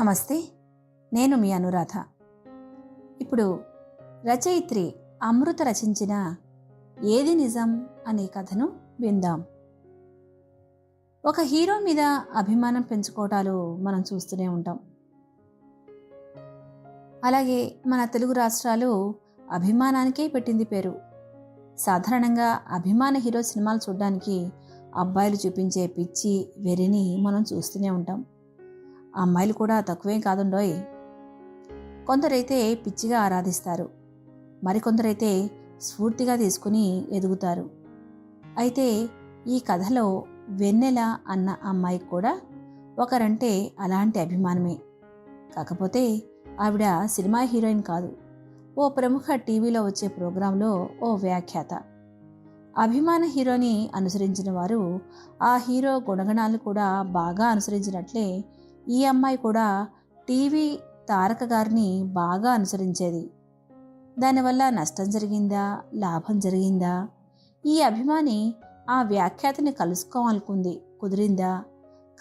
నమస్తే నేను మీ అనురాధ. ఇప్పుడు రచయిత్రి అమృత రచించిన ఏది నిజం అనే కథను విందాం. ఒక హీరో మీద అభిమానం పెంచుకోవటాలు మనం చూస్తూనే ఉంటాం. అలాగే మన తెలుగు రాష్ట్రాలు అభిమానానికే పెట్టింది పేరు. సాధారణంగా అభిమాన హీరో సినిమాలు చూడడానికి అబ్బాయిలు చూపించే పిచ్చి వెరిని మనం చూస్తూనే ఉంటాం. అమ్మాయిలు కూడా తక్కువేం కాదుండోయ్. కొందరైతే పిచ్చిగా ఆరాధిస్తారు. మరికొందరైతే స్ఫూర్తిగా తీసుకుని ఎదుగుతారు. అయితే ఈ కథలో వెన్నెల అన్న అమ్మాయికి కూడా ఒకరంటే అలాంటి అభిమానమే. కాకపోతే ఆవిడ సినిమా హీరోయిన్ కాదు. ఓ ప్రముఖ టీవీలో వచ్చే ప్రోగ్రాంలో ఓ వ్యాఖ్యాత. అభిమాన హీరోని అనుసరించిన వారు ఆ హీరో గుణగణాలు కూడా బాగా అనుసరించినట్లే ఈ అమ్మాయి కూడా టీవీ తారక గారిని బాగా అనుసరించేది. దానివల్ల నష్టం జరిగిందా? లాభం జరిగిందా? ఈ అభిమాని ఆ వ్యాఖ్యాతని కలుసుకోవాలనుకుంది. కుదిరిందా?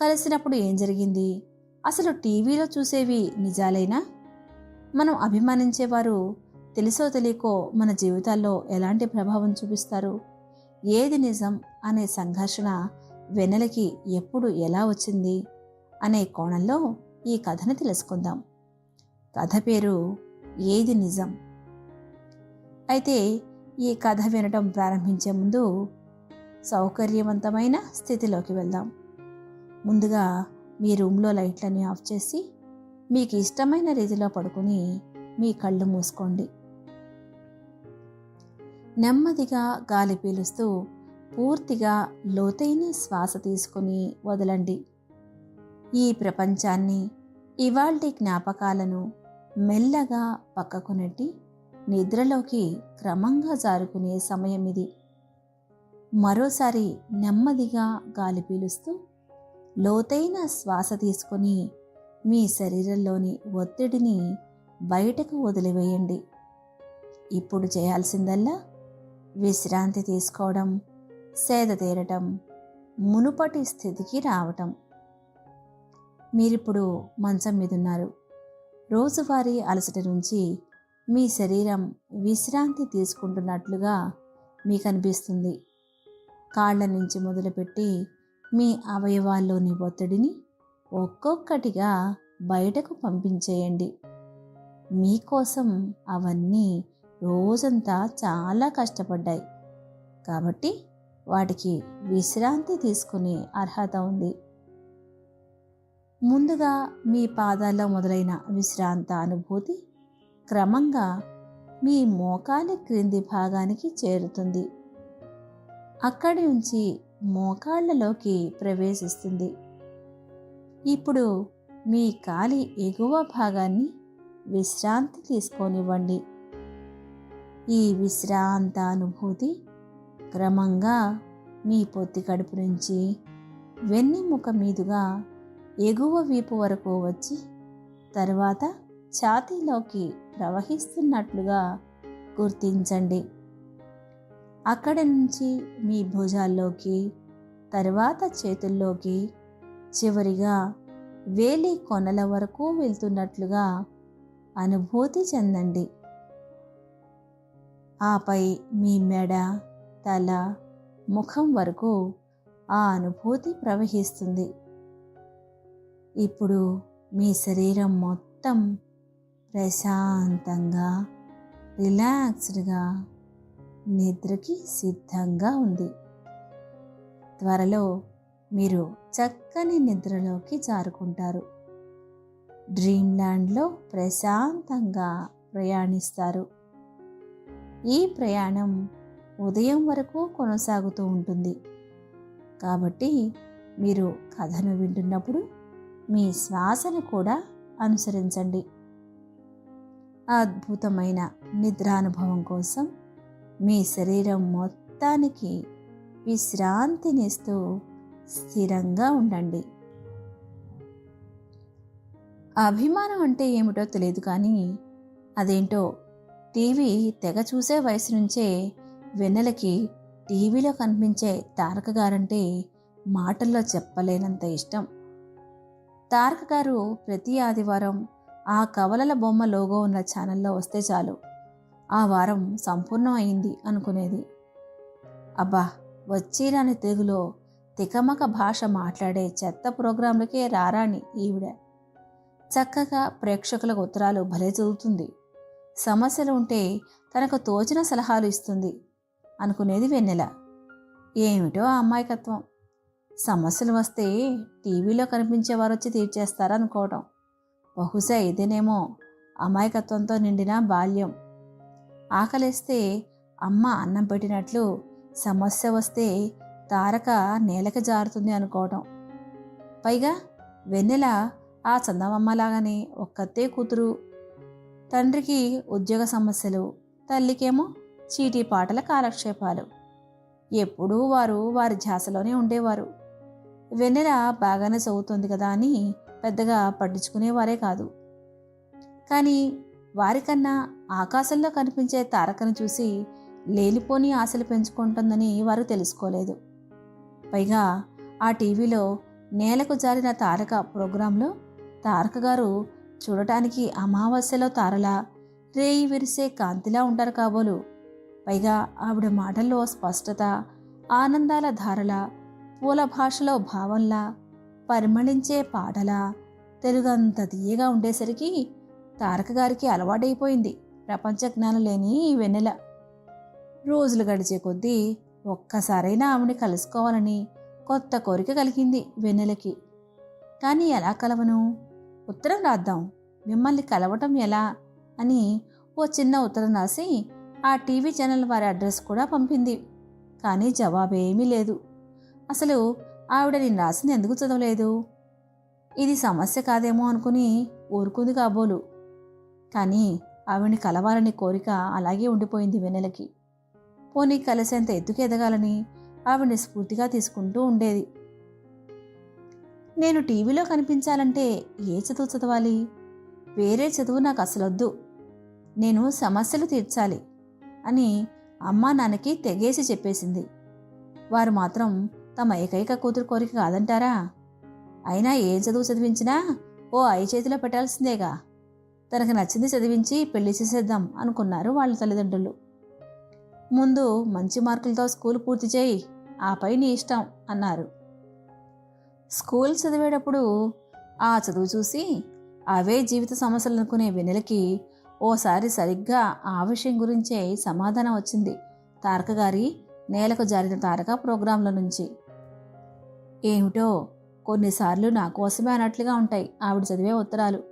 కలిసినప్పుడు ఏం జరిగింది? అసలు టీవీలో చూసేవి నిజాలేనా? మనం అభిమానించేవారు తెలుసో తెలియకో మన జీవితాల్లో ఎలాంటి ప్రభావం చూపిస్తారు? ఏది నిజం అనే సంఘర్షణ వెనలకి ఎప్పుడు ఎలా వచ్చింది? అనే కోణంలో ఈ కథను తెలుసుకుందాం. కథ పేరు ఏది నిజం? అయితే ఈ కథ వినటం ప్రారంభించే ముందు సౌకర్యవంతమైన స్థితిలోకి వెళ్దాం. ముందుగా మీ రూమ్లో లైట్లని ఆఫ్ చేసి మీకు ఇష్టమైన రీతిలో పడుకుని మీ కళ్ళు మూసుకోండి. నెమ్మదిగా గాలి పీలుస్తూ పూర్తిగా లోతైన శ్వాస తీసుకుని వదలండి. ఈ ప్రపంచాన్ని ఇవాల్టి జ్ఞాపకాలను మెల్లగా పక్కకు నెట్టి నిద్రలోకి క్రమంగా జారుకునే సమయం ఇది. మరోసారి నెమ్మదిగా గాలి పీలుస్తూ లోతైన శ్వాస తీసుకొని మీ శరీరంలోని ఒత్తిడిని బయటకు వదిలివేయండి. ఇప్పుడు చేయాల్సిందల్లా విశ్రాంతి తీసుకోవడం సేద తీరటం మునుపటి స్థితికి రావటం. మీరిప్పుడు మంచం మీద ఉన్నారు రోజువారీ అలసట నుంచి మీ శరీరం విశ్రాంతి తీసుకుంటున్నట్లుగా మీకు అనిపిస్తుంది కాళ్ళ నుంచి మొదలుపెట్టి మీ అవయవాల్లోని ఒత్తిడిని ఒక్కొక్కటిగా బయటకు పంపించేయండి. మీకోసం అవన్నీ రోజంతా చాలా కష్టపడ్డాయి. కాబట్టి వాటికి విశ్రాంతి తీసుకునే అర్హత ఉంది. ముందుగా మీ పాదాల్లో మొదలైన విశ్రాంత అనుభూతి క్రమంగా మీ మోకాలి క్రింది భాగానికి చేరుతుంది. అక్కడి నుంచి మోకాళ్ళలోకి ప్రవేశిస్తుంది. ఇప్పుడు మీ కాలి ఎగువ భాగాన్ని విశ్రాంతి తీసుకోనివ్వండి. ఈ విశ్రాంత అనుభూతి క్రమంగా మీ పొత్తి కడుపు నుంచి వెన్నెముక మీదుగా ఎగువ వీపు వరకు వచ్చి తర్వాత ఛాతీలోకి ప్రవహిస్తున్నట్లుగా గుర్తించండి. అక్కడ నుంచి మీ భుజాల్లోకి తర్వాత చేతుల్లోకి చివరిగా వేలి కొనల వరకు వెళ్తున్నట్లుగా అనుభూతి చెందండి. ఆపై మీ మెడ తల ముఖం వరకు ఆ అనుభూతి ప్రవహిస్తుంది. ఇప్పుడు మీ శరీరం మొత్తం ప్రశాంతంగా రిలాక్స్డ్గా నిద్రకి సిద్ధంగా ఉంది. త్వరలో మీరు చక్కని నిద్రలోకి జారుకుంటారు. డ్రీమ్లాండ్లో ప్రశాంతంగా ప్రయాణిస్తారు. ఈ ప్రయాణం ఉదయం వరకు కొనసాగుతూ ఉంటుంది. కాబట్టి మీరు కథను వింటున్నప్పుడు మీ శ్వాసను కూడా అనుసరించండి. అద్భుతమైన నిద్రానుభవం కోసం మీ శరీరం మొత్తానికి విశ్రాంతినిస్తూ స్థిరంగా ఉండండి. అభిమానం అంటే ఏమిటో తెలియదు కానీ అదేంటో టీవీ తెగ చూసే వయసు నుంచే వెన్నెలకి టీవీలో కనిపించే తారక గారంటే మాటల్లో చెప్పలేనంత ఇష్టం. తారక గారు ప్రతి ఆదివారం ఆ కవలల బొమ్మ లోగో ఉన్న ఛానల్లో వస్తే చాలు. ఆ వారం సంపూర్ణం అయింది అనుకునేది. అబ్బా వచ్చిరాని తెలుగులో తికమక భాష మాట్లాడే చెత్త ప్రోగ్రాంలకే రారాని ఈవిడ. చక్కగా ప్రేక్షకులకు ఉత్తరాలు భలే చదువుతుంది. సమస్యలు ఉంటే తనకు తోచిన సలహాలు ఇస్తుంది అనుకునేది వెన్నెల. ఏమిటో ఆ అమాయకత్వం సమస్యలు వస్తే టీవీలో కనిపించేవారు వచ్చి తీర్చేస్తారనుకోవటం. బహుశా ఇదేనేమో అమాయకత్వంతో నిండిన బాల్యం. ఆకలేస్తే అమ్మ అన్నం పెట్టినట్లు సమస్య వస్తే తారక నేలకి జారుతుంది అనుకోవటం. పైగా వెన్నెల ఆ చందమమ్మలాగానే ఒక్కతే కూతురు. తండ్రికి ఉద్యోగ సమస్యలు తల్లికేమో చీటీ పాటల కాలక్షేపాలు. ఎప్పుడూ వారు వారి ధ్యాసలోనే ఉండేవారు. వెన్నెల బాగానే చదువుతుంది కదా అని పెద్దగా పట్టించుకునేవారే కాదు. కానీ వారికన్నా ఆకాశంలో కనిపించే తారకను చూసి లేనిపోని ఆశలు పెంచుకుంటుందని వారు తెలుసుకోలేదు. పైగా ఆ టీవీలో నేలకు జారిన తారక ప్రోగ్రాంలో తారక గారు చూడటానికి అమావాస్యలో తారలా రేయి విరిసే కాంతిలా ఉంటారు కాబోలు. పైగా ఆవిడ మాటల్లో స్పష్టత ఆనందాల ధారలా పూల భాషలో భావంలా పరిమళించే పాటలా తెలుగంత తీయగా ఉండేసరికి తారక గారికి అలవాటైపోయింది ప్రపంచ జ్ఞానం లేని ఈ వెన్నెల. రోజులు గడిచే కొద్దీ ఒక్కసారైనా ఆమెని కలుసుకోవాలని కొత్త కోరిక కలిగింది వెన్నెలకి. కానీ ఎలా కలవను? ఉత్తరం రాద్దాం. మిమ్మల్ని కలవటం ఎలా? అని ఓ చిన్న ఉత్తరం రాసి ఆ టీవీ ఛానల్ వారి అడ్రస్ కూడా పంపింది. కానీ జవాబేమీ లేదు. అసలు ఆవిడ నేను రాసింది ఎందుకు చదవలేదు? ఇది సమస్య కాదేమో అనుకుని ఊరుకుంది కాబోలు. కానీ ఆవిడని కలవాలని కోరిక అలాగే ఉండిపోయింది వెన్నెలకి. పోనీ కలిసేంత ఎత్తుకు ఎదగాలని ఆవిడని స్ఫూర్తిగా తీసుకుంటూ ఉండేది. నేను టీవీలో కనిపించాలంటే ఏ చదువు చదవాలి? వేరే చదువు నాకు అసలొద్దు. నేను సమస్యలు తీర్చాలి అని అమ్మా నాన్నకి తెగేసి చెప్పేసింది. వారు మాత్రం తమ ఏకైక కూతురు కోరిక కాదంటారా? అయినా ఏ చదువు చదివించినా ఓ ఐ చేతిలో పెట్టాల్సిందేగా. తనకు నచ్చింది చదివించి పెళ్ళి చేసేద్దాం అనుకున్నారు వాళ్ళ తల్లిదండ్రులు. ముందు మంచి మార్కులతో స్కూల్ పూర్తి చేయి ఆపై నీ ఇష్టం అన్నారు. స్కూల్ చదివేటప్పుడు ఆ చదువు చూసి అవే జీవిత సమస్యలు అనుకునే వెన్నెలకి ఓసారి సరిగ్గా ఆ విషయం గురించే సమాధానం వచ్చింది. తారక గారి నేలకు జారిన తారక ప్రోగ్రాంల నుంచి. ఏమిటో? కొన్నిసార్లు నా కోసమే అన్నట్లుగా ఉంటాయి ఆవిడ చదివే ఉత్తరాలు.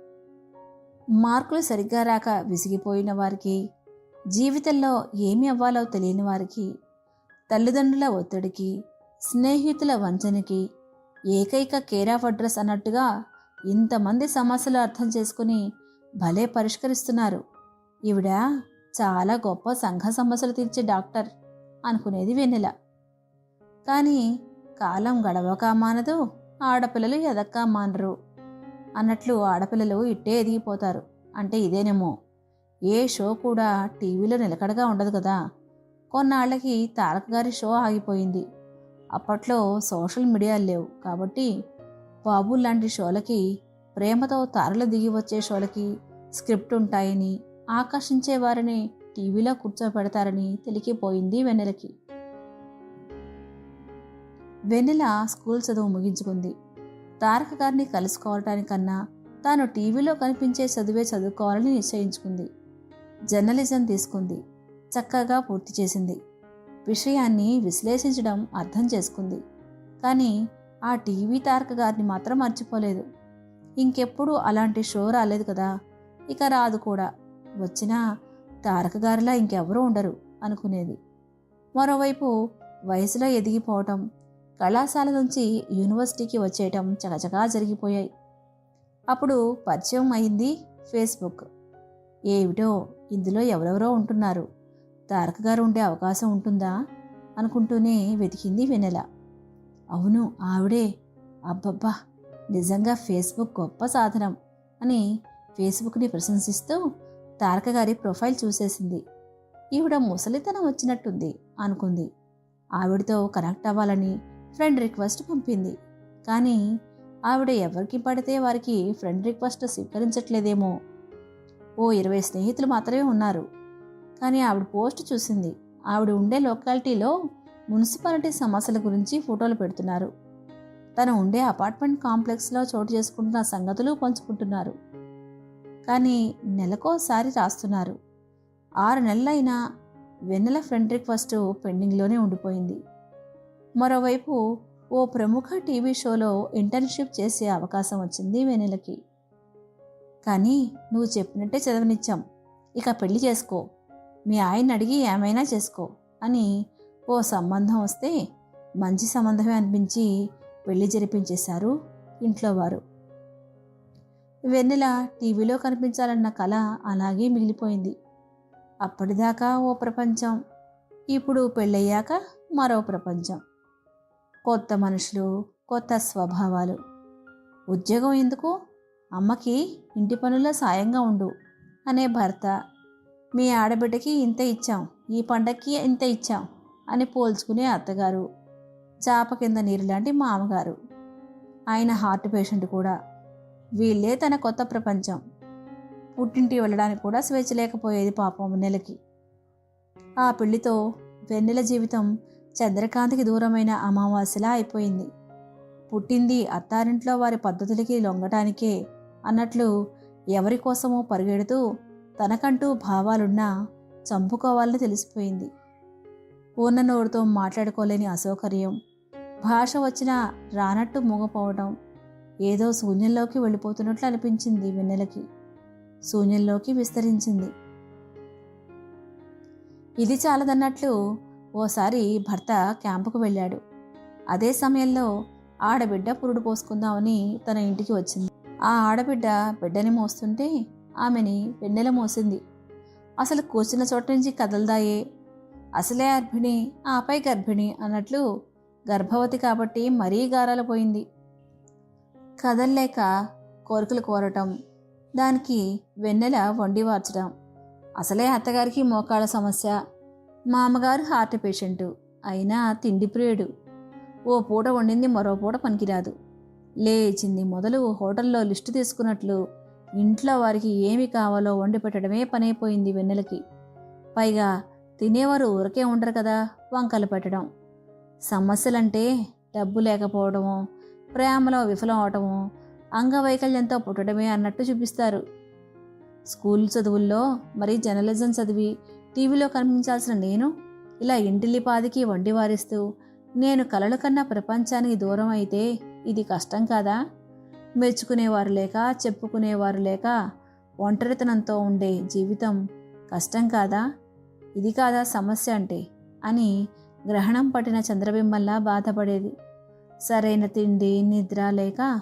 మార్కులు సరిగ్గా రాక విసిగిపోయిన వారికి జీవితంలో ఏమి అవ్వాలో తెలియని వారికి తల్లిదండ్రుల ఒత్తిడికి స్నేహితుల వంచనకి ఏకైక కేర్ ఆఫ్ అడ్రస్ అన్నట్టుగా ఇంతమంది సమస్యలు అర్థం చేసుకుని భలే పరిష్కరిస్తున్నారు. ఈవిడ చాలా గొప్ప సంఘ సమస్యలు తీర్చే డాక్టర్. అనుకునేది వెన్నెల. కానీ కాలం గడవక మానదు ఆడపిల్లలు ఎదక్క మానరు అన్నట్లు ఆడపిల్లలు ఇట్టే ఎదిగిపోతారు. అంటే ఇదేనేమో. ఏ షో కూడా టీవీలో నిలకడగా ఉండదు కదా. కొన్నాళ్ళకి తారక గారి షో ఆగిపోయింది. అప్పట్లో సోషల్ మీడియా లేవు కాబట్టి బాబు లాంటి షోలకి ప్రేమతో తారలు దిగి వచ్చే షోలకి స్క్రిప్ట్ ఉంటాయని ఆకర్షించే వారిని టీవీలో కూర్చోపెడతారని తెలికిపోయింది వెన్నెలకి. వెన్నెల స్కూల్ చదువు ముగించుకుంది. తారక గారిని కలుసుకోవటానికన్నా తాను టీవీలో కనిపించే చదువే చదువుకోవాలని నిశ్చయించుకుంది. జర్నలిజం తీసుకుంది. చక్కగా పూర్తి చేసింది. విషయాన్ని విశ్లేషించడం అర్థం చేసుకుంది. కానీ ఆ టీవీ తారక గారిని మాత్రం మర్చిపోలేదు. ఇంకెప్పుడు అలాంటి షో రాలేదు కదా. ఇక రాదు కూడా. వచ్చినా తారక గారిలా ఇంకెవరూ ఉండరు అనుకునేది. మరోవైపు వయసులో ఎదిగిపోవటం కళాశాల నుంచి యూనివర్సిటీకి వచ్చేయటం చకచకా జరిగిపోయాయి. అప్పుడు పరిచయం అయింది ఫేస్బుక్. ఏమిటో ఇందులో ఎవరెవరో ఉంటున్నారు తారక గారు ఉండే అవకాశం ఉంటుందా అనుకుంటూనే వెతికింది వెనెల అవును ఆవిడే. అబ్బబ్బా నిజంగా ఫేస్బుక్ గొప్ప సాధనం అని ఫేస్బుక్ని ప్రశంసిస్తూ తారక గారి ప్రొఫైల్ చూసేసింది. ఈవిడ ముసలితనం వచ్చినట్టుంది అనుకుంది. ఆవిడతో కనెక్ట్ అవ్వాలని ఫ్రెండ్ రిక్వెస్ట్ పంపింది. కానీ ఆవిడ ఎవరికి పడితే వారికి ఫ్రెండ్ రిక్వెస్ట్ స్వీకరించట్లేదేమో. ఓ ఇరవై స్నేహితులు మాత్రమే ఉన్నారు. కానీ ఆవిడ పోస్ట్ చూసింది. ఆవిడ ఉండే లొకాలిటీలో మున్సిపాలిటీ సమస్యల గురించి ఫోటోలు పెడుతున్నారు. తను ఉండే అపార్ట్మెంట్ కాంప్లెక్స్లో చోటు చేసుకుంటున్న సంగతులు పంచుకుంటున్నారు. కానీ నెలకోసారి రాస్తున్నారు. ఆరు నెలలైనా వెన్నెల ఫ్రెండ్ రిక్వెస్ట్ పెండింగ్లోనే ఉండిపోయింది. మరోవైపు ఓ ప్రముఖ టీవీ షోలో ఇంటర్న్షిప్ చేసే అవకాశం వచ్చింది వెన్నెలకి. కానీ నువ్వు చెప్పినట్టే చదవనిచ్చాం. ఇక పెళ్ళి చేసుకో. మీ ఆయన అడిగి ఏమైనా చేసుకో అని ఓ సంబంధం వస్తే మంచి సంబంధమే అనిపించి పెళ్ళి జరిపించేశారు ఇంట్లో వారు. వెన్నెల టీవీలో కనిపించాలన్న కళ అలాగే మిగిలిపోయింది. అప్పటిదాకా ఓ ప్రపంచం ఇప్పుడు పెళ్ళయ్యాక మరో ప్రపంచం. కొత్త మనుషులు కొత్త స్వభావాలు. ఉద్యోగం ఎందుకు? అమ్మకి ఇంటి పనుల్లో సాయంగా ఉండు అనే భర్త. మీ ఆడబిడ్డకి ఇంత ఇచ్చాం ఈ పండక్కి ఇంత ఇచ్చాం అని పోల్చుకునే అత్తగారు. చాప కింద నీరు లాంటి మామగారు. ఆయన హార్ట్ పేషెంట్ కూడా. వీళ్ళే తన కొత్త ప్రపంచం. పుట్టింటి వెళ్ళడానికి కూడా స్వేచ్ఛ లేకపోయేది పాపం నెలకి. ఆ పెళ్ళితో వెన్నెల జీవితం చంద్రకాంతికి దూరమైన అమావాస్యలా అయిపోయింది. పుట్టింది అత్తారింట్లో వారి పద్ధతులకి లొంగటానికే అన్నట్లు ఎవరి కోసమో పరిగెడుతూ తనకంటూ భావాలున్నా చంపుకోవాలని తెలిసిపోయింది. పూర్ణ నోరుతో మాట్లాడుకోలేని అసౌకర్యం. భాష వచ్చినా రానట్టు మూగపోవడం ఏదో శూన్యంలోకి వెళ్ళిపోతున్నట్లు అనిపించింది వెన్నెలకి. శూన్యంలోకి విస్తరించింది. ఇది చాలదన్నట్లు ఓసారి భర్త క్యాంపుకు వెళ్ళాడు. అదే సమయంలో ఆడబిడ్డ పురుడు పోసుకుందామని తన ఇంటికి వచ్చింది. ఆ ఆడబిడ్డ బిడ్డని మోస్తుంటే ఆమెని వెన్నెల మోసింది. అసలు కూర్చున్న చోట నుంచి కదలదాయే? అసలే గర్భిణి ఆపై గర్భిణి అన్నట్లు గర్భవతి కాబట్టి మరీ గారాలు పోయింది. కదల్లేక కోరికలు కోరటం దానికి వెన్నెల వండి వార్చడం అసలే అత్తగారికి మోకాళ్ళ సమస్య. మా అమ్మగారు హార్ట్ పేషెంటు. అయినా తిండి ప్రియుడు. ఓ పూట వండింది మరో పూట పనికిరాదు. లేచింది మొదలు హోటల్లో లిస్టు తీసుకున్నట్లు ఇంట్లో వారికి ఏమి కావాలో వండి పెట్టడమే పనైపోయింది వెన్నెలకి. పైగా తినేవారు ఊరకే ఉండరు కదా వంకలు పెట్టడం. సమస్యలంటే డబ్బు లేకపోవడమో ప్రేమలో విఫలం అవటము అంగవైకల్యంతో పుట్టడమే అన్నట్టు చూపిస్తారు. స్కూల్ చదువుల్లో మరి జర్నలిజం చదివి టీవీలో కనిపించాల్సిన నేను ఇలా ఇంటిల్లిపాదికి వండి వారిస్తూ నేను కలలు కన్నా ప్రపంచానికి దూరం అయితే ఇది కష్టం కాదా? మెచ్చుకునేవారు లేక చెప్పుకునేవారు లేక ఒంటరితనంతో ఉండే జీవితం కష్టం కాదా? ఇది కాదా సమస్య అంటే అని గ్రహణం పట్టిన చంద్రబింబంలా బాధపడేది. సరైన తిండి నిద్ర లేక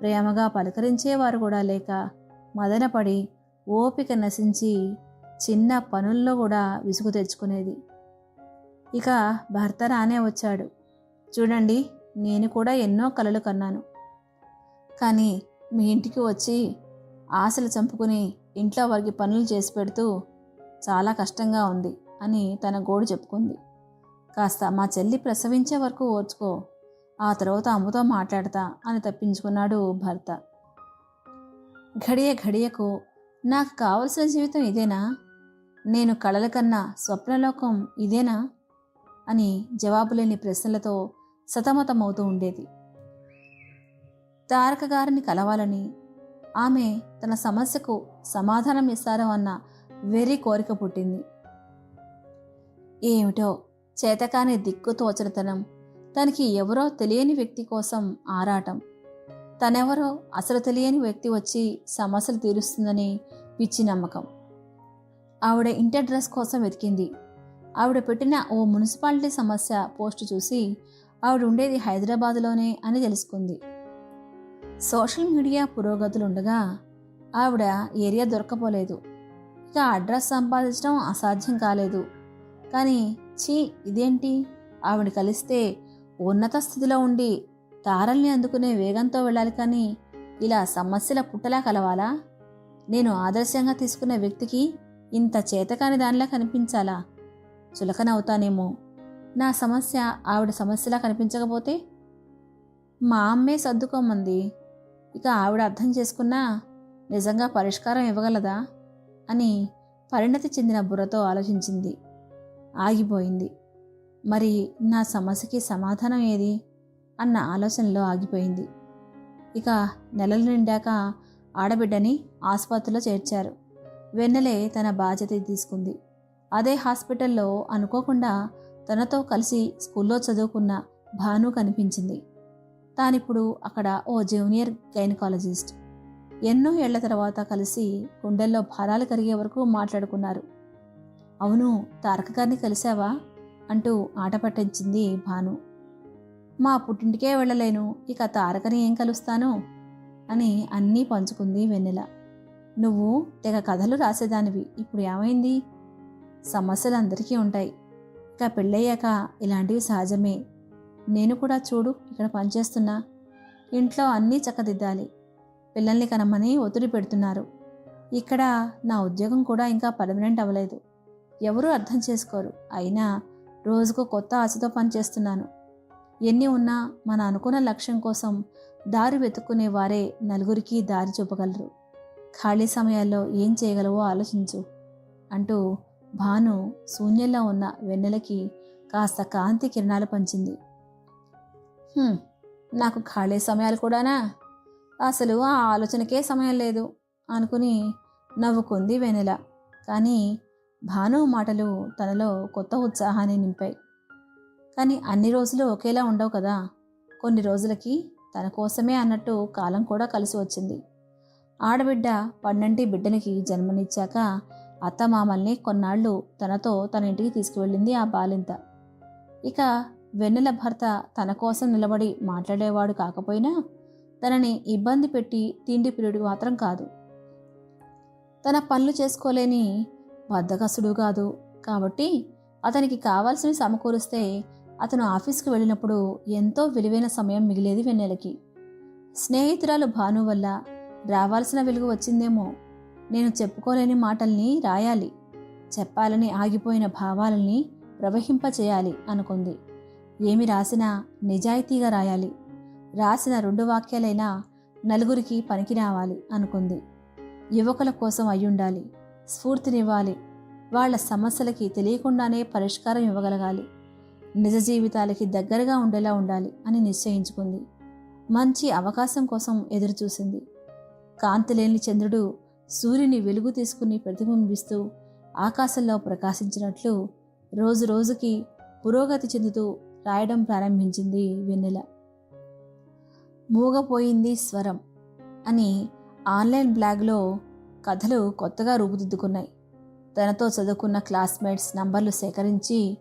ప్రేమగా పలకరించేవారు కూడా లేక మదనపడి ఓపిక నశించి చిన్న పనుల్లో కూడా విసుగు తెచ్చుకునేది. ఇక భర్త రానే వచ్చాడు. చూడండి నేను కూడా ఎన్నో కలలు కన్నాను. కానీ మీ ఇంటికి వచ్చి ఆశలు చంపుకుని ఇంట్లో వారికి పనులు చేసి పెడుతూ చాలా కష్టంగా ఉంది అని తన గోడు చెప్పుకుంది. కాస్త మా చెల్లి ప్రసవించే వరకు ఓర్చుకో ఆ తర్వాత అమ్మతో మాట్లాడతా అని తప్పించుకున్నాడు భర్త. ఘడియ ఘడియకు నాకు కావలసిన జీవితం ఇదేనా? నేను కళల కన్నా స్వప్నలోకం ఇదేనా? అని జవాబులేని ప్రశ్నలతో సతమతమవుతూ ఉండేది. తారక గారిని కలవాలని ఆమె తన సమస్యకు సమాధానం ఇస్తారో అన్న వెర్రి కోరిక పుట్టింది. ఏమిటో చేతకాని దిక్కు తోచనతనం తనకి ఎవరో తెలియని వ్యక్తి కోసం ఆరాటం. తనెవరో అసలు తెలియని వ్యక్తి వచ్చి సమస్యలు తీరుస్తుందని పిచ్చి నమ్మకం. ఆవిడ ఇంటర్ అడ్రస్ కోసం వెతికింది. ఆవిడ పెట్టిన ఓ మున్సిపాలిటీ సమస్య పోస్ట్ చూసి ఆవిడ ఉండేది హైదరాబాద్లోనే అని తెలుసుకుంది. సోషల్ మీడియా పురోగతులు ఉండగా ఆవిడ ఏరియా దొరకపోలేదు. ఇక అడ్రస్ సంపాదించడం అసాధ్యం కాలేదు. కానీ చీ ఇదేంటి? ఆవిడ కలిస్తే ఉన్నత స్థితిలో ఉండి తారల్ని అందుకునే వేగంతో వెళ్ళాలి కానీ ఇలా సమస్యల పుట్టలా కలవాలా? నేను ఆదర్శంగా తీసుకునే వ్యక్తికి ఇంత చేతకాని దానిలా కనిపించాలా? చులకనవుతానేమో. నా సమస్య ఆవిడ సమస్యలా కనిపించకపోతే? మా అమ్మే సర్దుకోమంది. ఇక ఆవిడ అర్థం చేసుకున్నా నిజంగా పరిష్కారం ఇవ్వగలదా? అని పరిణతి చెందిన బుర్రతో ఆలోచించింది. ఆగిపోయింది. మరి నా సమస్యకి సమాధానం ఏది? అన్న ఆలోచనలో ఆగిపోయింది. ఇక నెలలు నిండాక ఆడబిడ్డని ఆసుపత్రిలో చేర్చారు. వెన్నెలే తన బాధ్యత తీసుకుంది. అదే హాస్పిటల్లో అనుకోకుండా తనతో కలిసి స్కూల్లో చదువుకున్న భాను కనిపించింది. తానిప్పుడు అక్కడ ఓ జూనియర్ గైనకాలజిస్ట్. ఎన్నో ఏళ్ళ తర్వాత కలిసి గుండెల్లో భారాలు కరిగే వరకు మాట్లాడుకున్నారు. అవును తారక గారిని కలిశావా అంటూ ఆట పట్టించింది భాను. మా పుట్టింటికే వెళ్ళలేను. ఇక తారకని ఏం కలుస్తాను? అని అన్నీ పంచుకుంది వెన్నెల. నువ్వు తెగ కథలు రాసేదానివి. ఇప్పుడు ఏమైంది? సమస్యలు అందరికీ ఉంటాయి. ఇక పెళ్ళయ్యాక ఇలాంటివి సహజమే. నేను కూడా చూడు ఇక్కడ పనిచేస్తున్నా. ఇంట్లో అన్నీ చక్కదిద్దాలి. పిల్లల్ని కనమని ఒత్తిడి పెడుతున్నారు. ఇక్కడ నా ఉద్యోగం కూడా ఇంకా పర్మనెంట్ అవ్వలేదు. ఎవరూ అర్థం చేసుకోరు. అయినా రోజుకు కొత్త ఆశతో పనిచేస్తున్నాను. ఎన్ని ఉన్నా మన అనుకున్న లక్ష్యం కోసం దారి వెతుక్కునే వారే నలుగురికి దారి చూపగలరు. ఖాళీ సమయాల్లో ఏం చేయగలవో ఆలోచించు అంటూ భాను శూన్యంలో ఉన్న వెన్నెలకి కాస్త కాంతి కిరణాలు పంచింది. నాకు ఖాళీ సమయాలు కూడానా? అసలు ఆ ఆలోచనకే సమయం లేదు అనుకుని నవ్వుకుంది వెన్నెల. కానీ భాను మాటలు తనలో కొత్త ఉత్సాహాన్ని నింపాయి. కానీ అన్ని రోజులు ఒకేలా ఉండవు కదా. కొన్ని రోజులకి తన కోసమే అన్నట్టు కాలం కూడా కలిసి వచ్చింది. ఆడబిడ్డ పన్నంటి బిడ్డనికి జన్మనిచ్చాక అత్తమామల్ని కొన్నాళ్ళు తనతో తన ఇంటికి తీసుకువెళ్ళింది ఆ బాలింత. ఇక వెన్నెల భర్త తన కోసం నిలబడి మాట్లాడేవాడు కాకపోయినా తనని ఇబ్బంది పెట్టి తిండి పిరుడు మాత్రం కాదు. తన పనులు చేసుకోలేని బద్దకసుడు కాదు. కాబట్టి అతనికి కావాల్సినవి సమకూరిస్తే అతను ఆఫీస్కి వెళ్ళినప్పుడు ఎంతో విలువైన సమయం మిగిలేది వెన్నెలకి. స్నేహితురాలు భాను వల్ల రావాల్సిన వెలుగు వచ్చిందేమో. నేను చెప్పుకోలేని మాటల్ని రాయాలి. చెప్పాలని ఆగిపోయిన భావాలని ప్రవహింపచేయాలి అనుకుంది. ఏమి రాసినా నిజాయితీగా రాయాలి. రాసిన రెండు వాక్యాలైనా నలుగురికి పనికి రావాలి అనుకుంది. యువకుల కోసం అయ్యుండాలి. స్ఫూర్తినివ్వాలి. వాళ్ళ సమస్యలకి తెలియకుండానే పరిష్కారం ఇవ్వగలగాలి. నిజ జీవితాలకి దగ్గరగా ఉండేలా ఉండాలి అని నిశ్చయించుకుంది. మంచి అవకాశం కోసం ఎదురుచూసింది. కాంతిలేని చంద్రుడు సూర్యుని వెలుగు తీసుకుని ప్రతిబింబిస్తూ ఆకాశంలో ప్రకాశించినట్లు రోజు రోజుకి పురోగతి చెందుతూ రాయడం ప్రారంభించింది వెన్నెల. మూగపోయింది స్వరం అని ఆన్లైన్ బ్లాగ్లో కథలు కొత్తగా రూపుదిద్దుకున్నాయి. తనతో చదువుకున్న క్లాస్మేట్స్ నంబర్లు సేకరించి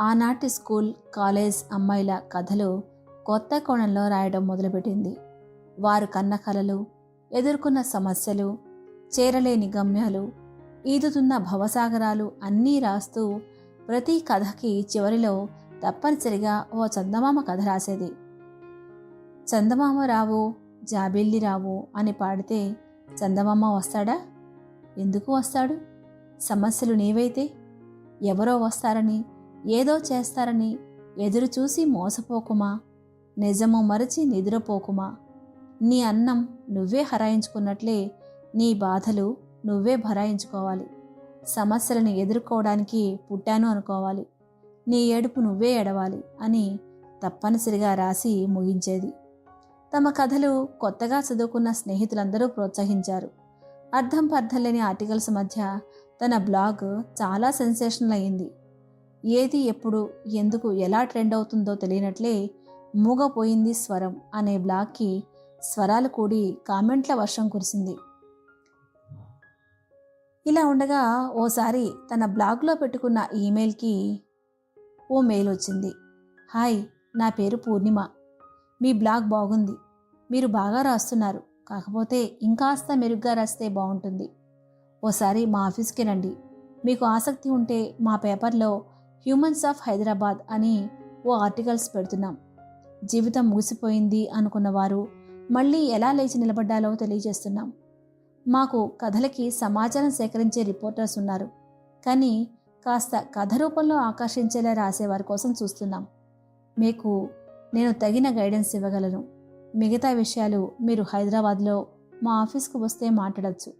ఆనాటి స్కూల్ కాలేజ్ అమ్మాయిల కథలు కొత్త కోణంలో రాయడం మొదలుపెట్టింది. వారు కన్న కలలు ఎదుర్కొన్న సమస్యలు చేరలేని గమ్యాలు ఈదుతున్న భవసాగరాలు అన్నీ రాస్తూ ప్రతి కథకి చివరిలో తప్పనిసరిగా ఓ చందమామ కథ రాసేది. చందమామ రావు జాబిల్లి రావు అని పాడితే చందమామ వస్తాడా? ఎందుకు వస్తాడు? సమస్యలు నీవైతే ఎవరో వస్తారని ఏదో చేస్తారని ఎదురు చూసి మోసపోకుమా? నిజము మరచి నిద్రపోకుమా? నీ అన్నం నువ్వే హరాయించుకున్నట్లే నీ బాధలు నువ్వే భరాయించుకోవాలి. సమస్యలను ఎదుర్కోవడానికి పుట్టాను అనుకోవాలి. నీ ఏడుపు నువ్వే ఎడవాలి అని తప్పనిసరిగా రాసి ముగించేది. తమ కథలు కొత్తగా చదువుకున్న స్నేహితులందరూ ప్రోత్సహించారు. అర్థం పర్థం లేని ఆర్టికల్స్ మధ్య తన బ్లాగ్ చాలా సెన్సేషనల్ అయింది. ఏది ఎప్పుడు ఎందుకు ఎలా ట్రెండ్ అవుతుందో తెలియనట్లే మూగపోయింది స్వరం అనే బ్లాగ్కి స్వరాలు కూడి కామెంట్ల వర్షం కురిసింది. ఇలా ఉండగా ఓసారి తన బ్లాగ్లో పెట్టుకున్న ఈమెయిల్కి ఓ మెయిల్ వచ్చింది. హాయ్ నా పేరు పూర్ణిమ. మీ బ్లాగ్ బాగుంది. మీరు బాగా రాస్తున్నారు. కాకపోతే ఇంకాస్త మెరుగ్గా రాస్తే బాగుంటుంది. ఓసారి మా ఆఫీస్కి రండి. మీకు ఆసక్తి ఉంటే మా పేపర్లో హ్యూమన్స్ ఆఫ్ హైదరాబాద్ అని ఓ ఆర్టికల్స్ పెడుతున్నాం. జీవితం ముగిసిపోయింది అనుకున్న వారు మళ్ళీ ఎలా లేచి నిలబడ్డాలో తెలియజేస్తున్నాం. మాకు కథలకి సమాచారం సేకరించే రిపోర్టర్స్ ఉన్నారు. కానీ కాస్త కథ రూపంలో ఆకర్షించేలా రాసేవారి కోసం చూస్తున్నాం. మీకు నేను తగిన గైడెన్స్ ఇవ్వగలను. మిగతా విషయాలు మీరు హైదరాబాద్లో మా ఆఫీస్కి వస్తే మాట్లాడచ్చు.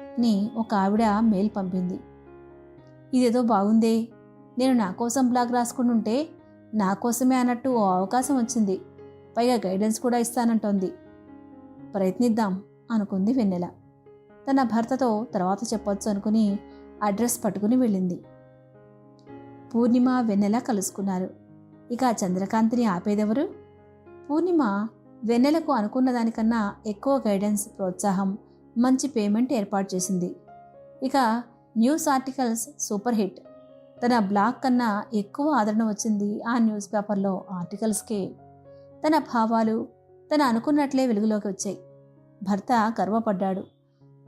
అని ఒక ఆవిడ మెయిల్ పంపింది. ఇదేదో బాగుందే. నేను నా కోసం బ్లాగ్ రాసుకుంటుంటే నా కోసమే అన్నట్టు ఓ అవకాశం వచ్చింది. పైగా గైడెన్స్ కూడా ఇస్తానంటోంది. ప్రయత్నిద్దాం అనుకుంది వెన్నెల. తన భర్తతో తర్వాత చెప్పొచ్చు అనుకుని అడ్రస్ పట్టుకుని వెళ్ళింది. పూర్ణిమ వెన్నెల కలుసుకున్నారు. ఇక చంద్రకాంతిని ఆపేదెవరు? పూర్ణిమ వెన్నెలకు అనుకున్న దానికన్నా ఎక్కువ గైడెన్స్ ప్రోత్సాహం మంచి పేమెంట్ ఏర్పాటు చేసింది. ఇక న్యూస్ ఆర్టికల్స్ సూపర్ హిట్. తన బ్లాగ్ కన్నా ఎక్కువ ఆదరణ వచ్చింది ఆ న్యూస్ పేపర్లో ఆర్టికల్స్కే. తన భావాలు తన అనుకున్నట్లే వెలుగులోకి వచ్చాయి. భర్త గర్వపడ్డాడు.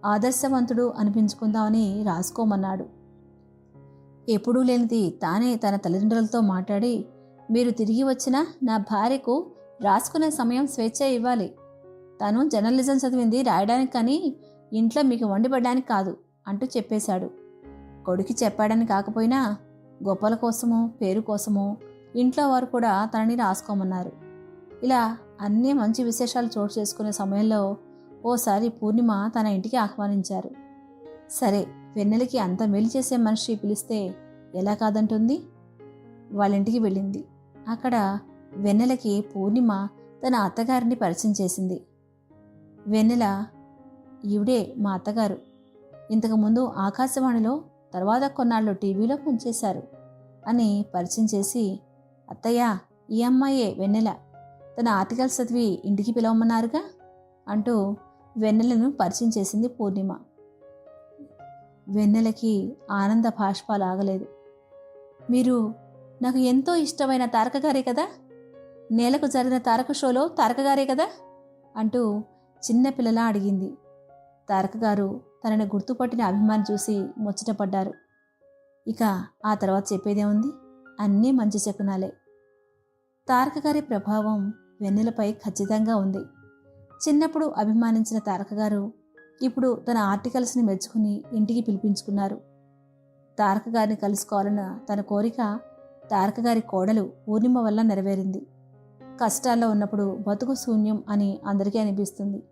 ఆదర్శవంతుడు అనిపించుకుందామని రాసుకోమన్నాడు. ఎప్పుడూ లేనిది తానే తన తల్లిదండ్రులతో మాట్లాడి మీరు తిరిగి వచ్చినా నా భార్యకు రాసుకునే సమయం స్వేచ్ఛ ఇవ్వాలి. తను జర్నలిజం చదివింది రాయడానికి కానీ ఇంట్లో మీకు వండిపడ్డానికి కాదు అంటూ చెప్పేశాడు. కొడుకు చెప్పాడని కాకపోయినా గొప్పల కోసమో పేరు కోసమో ఇంట్లో వారు కూడా తనని రాసుకోమన్నారు. ఇలా అన్ని మంచి విశేషాలు చోటు చేసుకునే సమయంలో ఓసారి పూర్ణిమ తన ఇంటికి ఆహ్వానించారు. సరే వెన్నెలకి అంత మేలు చేసే మనిషి పిలిస్తే ఎలా కాదంటుంది? వాళ్ళ ఇంటికి వెళ్ళింది. అక్కడ వెన్నెలకి పూర్ణిమ తన అత్తగారిని పరిచయం చేసింది. వెన్నెల ఈవిడే మా అత్తగారు. ఇంతకుముందు ఆకాశవాణిలో తర్వాత కొన్నాళ్ళు టీవీలో పనిచేశారు అని పరిచయం చేసి అత్తయ్య ఈ అమ్మాయే వెన్నెల. తన ఆర్టికల్స్ చదివి ఇంటికి పిలవమన్నారుగా? అంటూ వెన్నెలను పరిచయం చేసింది పూర్ణిమ. వెన్నెలకి ఆనంద భాష్పాలు ఆగలేదు. మీరు నాకు ఎంతో ఇష్టమైన తారక గారే కదా? నేలకు జరిగిన తారక షోలో తారక గారే కదా? అంటూ చిన్నపిల్లలా అడిగింది. తారక గారు తనని గుర్తుపట్టిన అభిమాని చూసి ముచ్చటపడ్డారు ఇక ఆ తర్వాత చెప్పేదేముంది అన్నీ మంచి శకునాలే. తారక గారి ప్రభావం వెన్నెలపై ఖచ్చితంగా ఉంది. చిన్నప్పుడు అభిమానించిన తారక గారు ఇప్పుడు తన ఆర్టికల్స్ని మెచ్చుకుని ఇంటికి పిలిపించుకున్నారు. తారక గారిని కలుసుకోవాలన్న తన కోరిక తారక గారి కోడలు పూర్ణిమ వల్ల నెరవేరింది. కష్టాల్లో ఉన్నప్పుడు బతుకు శూన్యం అని అందరికీ అనిపిస్తుంది.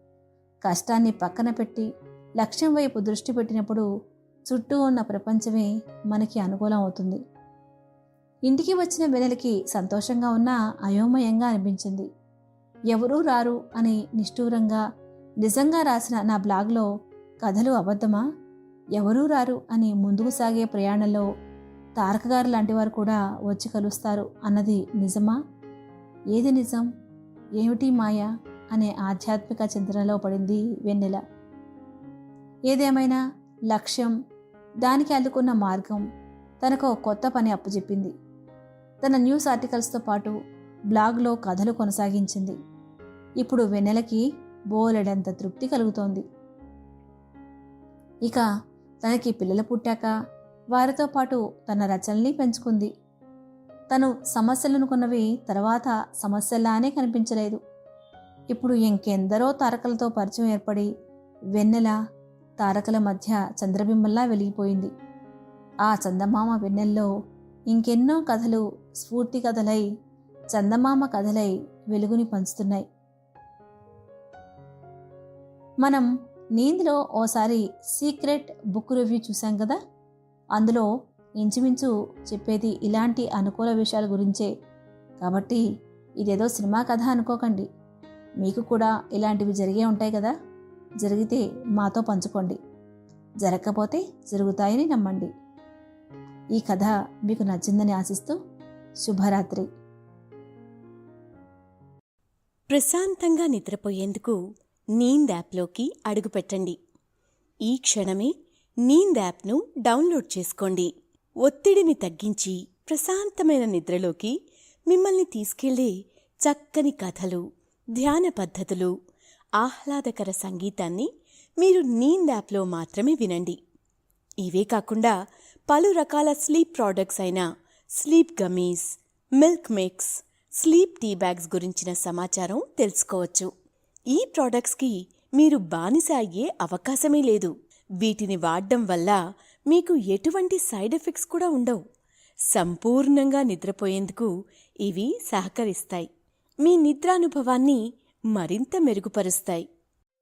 కష్టాన్ని పక్కన పెట్టి లక్ష్యం వైపు దృష్టి పెట్టినప్పుడు చుట్టూ ఉన్న ప్రపంచమే మనకి అనుకూలం అవుతుంది. ఇంటికి వచ్చిన వెనలకి సంతోషంగా ఉన్నా అయోమయంగా అనిపించింది. ఎవరూ రారు అని నిష్ఠూరంగా నిజంగా రాసిన నా బ్లాగ్లో కథలు అబద్ధమా? ఎవరూ రారు అని ముందుకు సాగే ప్రయాణంలో తారకగారు లాంటి వారు కూడా వచ్చి కలుస్తారు అన్నది నిజమా? ఏది నిజం? ఏమిటి మాయ? అనే ఆధ్యాత్మిక చింతనలో పడింది వెన్నెల. ఏదేమైనా లక్ష్యం దానికి అందుకున్న మార్గం తనకు కొత్త పని అప్పచెప్పింది తన న్యూస్ ఆర్టికల్స్తో పాటు బ్లాగ్లో కథలు కొనసాగించింది. ఇప్పుడు వెన్నెలకి బోలెడంత తృప్తి కలుగుతోంది. ఇక తనకి పిల్లలు పుట్టాక వారితో పాటు తన రచనల్ని పెంచుకుంది. తను సమస్యలనుకున్నవి తర్వాత సమస్యలానే కనిపించలేదు. ఇప్పుడు ఇంకెందరో తారకలతో పరిచయం ఏర్పడి వెన్నెల తారకల మధ్య చంద్రబింబంలా వెలిగిపోయింది. ఆ చందమామ వెన్నెల్లో ఇంకెన్నో కథలు స్ఫూర్తి కథలై చందమామ కథలై వెలుగుని పంచుతున్నాయి. మనం నీందిలో ఓసారి సీక్రెట్ బుక్ రివ్యూ చూసాం కదా? అందులో ఇంచుమించు చెప్పేది ఇలాంటి అనుకూల విషయాల గురించే. కాబట్టి ఇదేదో సినిమా కథ అనుకోకండి. మీకు కూడా ఇలాంటివి జరిగే ఉంటాయి కదా? జరిగితే మాతో పంచుకోండి. జరగకపోతే జరుగుతాయని నమ్మండి. ఈ కథ మీకు నచ్చిందని ఆశిస్తూ శుభరాత్రి. ప్రశాంతంగా నిద్రపోయేందుకు నీంద్ యాప్లోకి అడుగుపెట్టండి. ఈ క్షణమే నీంద్ యాప్ను డౌన్లోడ్ చేసుకోండి. ఒత్తిడిని తగ్గించి ప్రశాంతమైన నిద్రలోకి మిమ్మల్ని తీసుకెళ్ళే చక్కని కథలు ధ్యాన పద్ధతులు ఆహ్లాదకర సంగీతాన్ని మీరు నీంద్ యాప్లో మాత్రమే వినండి. ఇవే కాకుండా పలు రకాల స్లీప్ ప్రోడక్ట్స్ అయిన sleep gummies milk mix sleep tea bags గురించిన సమాచారం తెలుసుకోవచ్చు. ఈ ప్రోడక్ట్స్కి మీరు బానిస అయ్యే అవకాశమే లేదు. వీటిని వాడడం వల్ల మీకు ఎటువంటి సైడ్ ఎఫెక్ట్స్ కూడా ఉండవు. సంపూర్ణంగా నిద్రపోయేందుకు ఇవి సహకరిస్తాయి. మీ నిద్రానుభవాన్ని మరింత మెరుగుపరుస్తాయి.